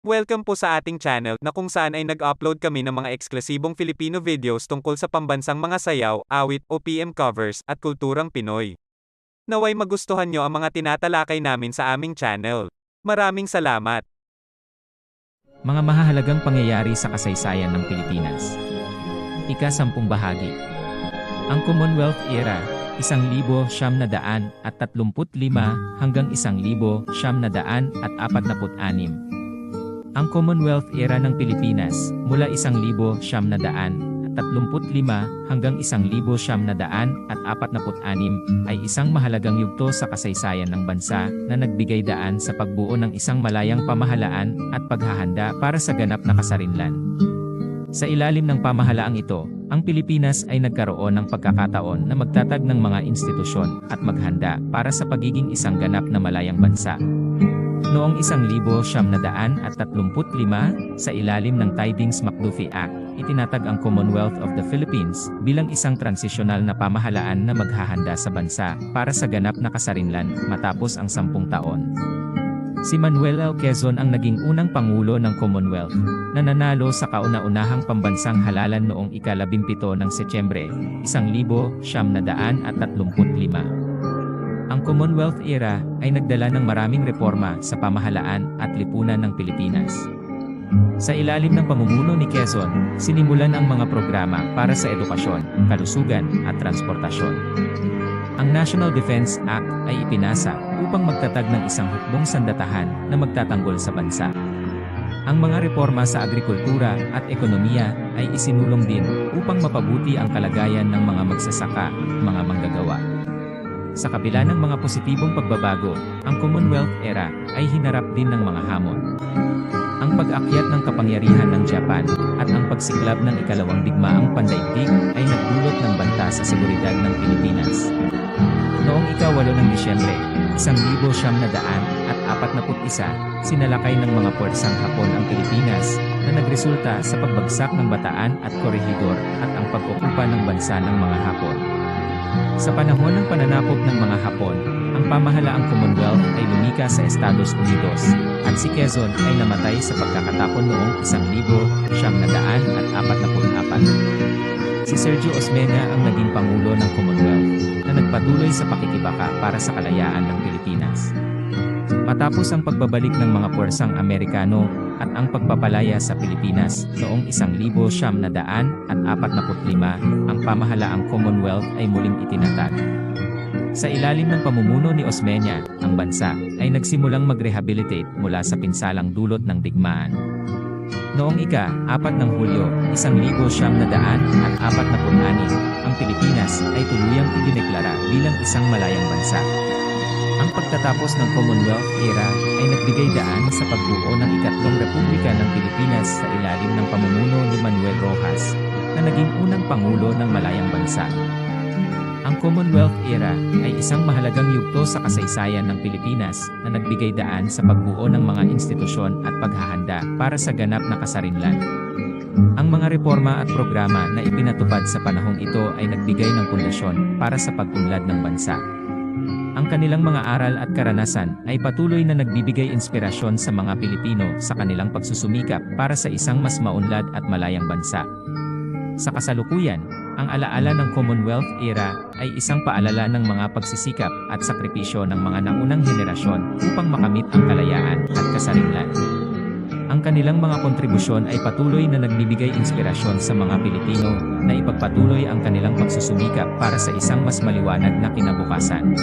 Welcome po sa ating channel na kung saan ay nag-upload kami ng mga eksklusibong Filipino videos tungkol sa pambansang mga sayaw, awit, o PM covers, at kulturang Pinoy. Naway magustuhan nyo ang mga tinatalakay namin sa aming channel. Maraming salamat! Mga mahahalagang pangyayari sa kasaysayan ng Pilipinas. Ika-sampung bahagi. Ang Commonwealth Era, 1935 hanggang 1946 ang Commonwealth Era ng Pilipinas, mula isang libo siyam na daan at tatlumput lima hanggang isang libo siyam na daan at apat naput anim, ay isang mahalagang yugto sa kasaysayan ng bansa na nagbigay daan sa pagbuo ng isang malayang pamahalaan at paghahanda para sa ganap na kasarinlan. Sa ilalim ng pamahalaang ito, ang Pilipinas ay nagkaroon ng pagkakataon na magtatag ng mga institusyon at maghanda para sa pagiging isang ganap na malayang bansa noong 1935 sa ilalim ng Tidings-McDuffie Act, itinatag ang Commonwealth of the Philippines bilang isang transisyonal na pamahalaan na maghahanda sa bansa para sa ganap na kasarinlan matapos ang sampung taon. Si Manuel L. Quezon ang naging unang pangulo ng Commonwealth, na nanalo sa kauna-unahang pambansang halalan noong ikalabimpito ng Setyembre, 1935. Ang Commonwealth era ay nagdala ng maraming reforma sa pamahalaan at lipunan ng Pilipinas. Sa ilalim ng pamumuno ni Quezon, sinimulan ang mga programa para sa edukasyon, kalusugan, at transportasyon. Ang National Defense Act ay ipinasa upang magtatag ng isang hukbong sandatahan na magtatanggol sa bansa. Ang mga reforma sa agrikultura at ekonomiya ay isinulong din upang mapabuti ang kalagayan ng mga magsasaka, mga manggagawa. Sa kabila ng mga positibong pagbabago, ang Commonwealth era ay hinarap din ng mga hamon. Ang pag-akyat ng kapangyarihan ng Japan at ang pagsiklab ng ikalawang digmaang pandaigdig ay nagdulot ng banta sa seguridad ng Pilipinas. Noong ikawalo ng Disyembre, isang libo siyam na daan at apat na isa, sinalakay ng mga puwersang Hapon ang Pilipinas na nagresulta sa pagbagsak ng Bataan at Corregidor at ang pag-okupa ng bansa ng mga Hapon. Sa panahon ng pananapog ng mga Hapon, ang pamahalaang Commonwealth ay lumika sa Estados Unidos, at si Quezon ay namatay sa pagkakatapon noong 1,900 at 44. Si Sergio Osmeña ang naging Pangulo ng Commonwealth, na nagpatuloy sa pakikibaka para sa kalayaan ng Pilipinas. Matapos ang pagbabalik ng mga puwersang Amerikano at ang pagpapalaya sa Pilipinas noong 1,900 at 45, ang pamahalaang Commonwealth ay muling itinatag. Sa ilalim ng pamumuno ni Osmeña, ang bansa ay nagsimulang mag-rehabilitate mula sa pinsalang dulot ng digmaan. Noong ika-4 ng Hulyo, 1,900 at 46, ang Pilipinas ay tuluyang idineklara bilang isang malayang bansa. Ang pagtatapos ng Commonwealth era ay nagbigay daan sa pagbuo ng ikatlong Republika ng Pilipinas sa ilalim ng pamumuno ni Manuel Rojas, na naging unang pangulo ng malayang bansa. Ang Commonwealth era ay isang mahalagang yugto sa kasaysayan ng Pilipinas na nagbigay daan sa pagbuo ng mga institusyon at paghahanda para sa ganap na kasarinlan. Ang mga reforma at programa na ipinatupad sa panahong ito ay nagbigay ng pundasyon para sa pagpunlad ng bansa. Ang kanilang mga aral at karanasan ay patuloy na nagbibigay inspirasyon sa mga Pilipino sa kanilang pagsusumikap para sa isang mas maunlad at malayang bansa. Sa kasalukuyan, ang alaala ng Commonwealth era ay isang paalala ng mga pagsisikap at sakripisyo ng mga naunang henerasyon upang makamit ang kalayaan at kasarinlan. Ang kanilang mga kontribusyon ay patuloy na nagbibigay inspirasyon sa mga Pilipino na ipagpatuloy ang kanilang pagsusumikap para sa isang mas maliwanag na kinabukasan.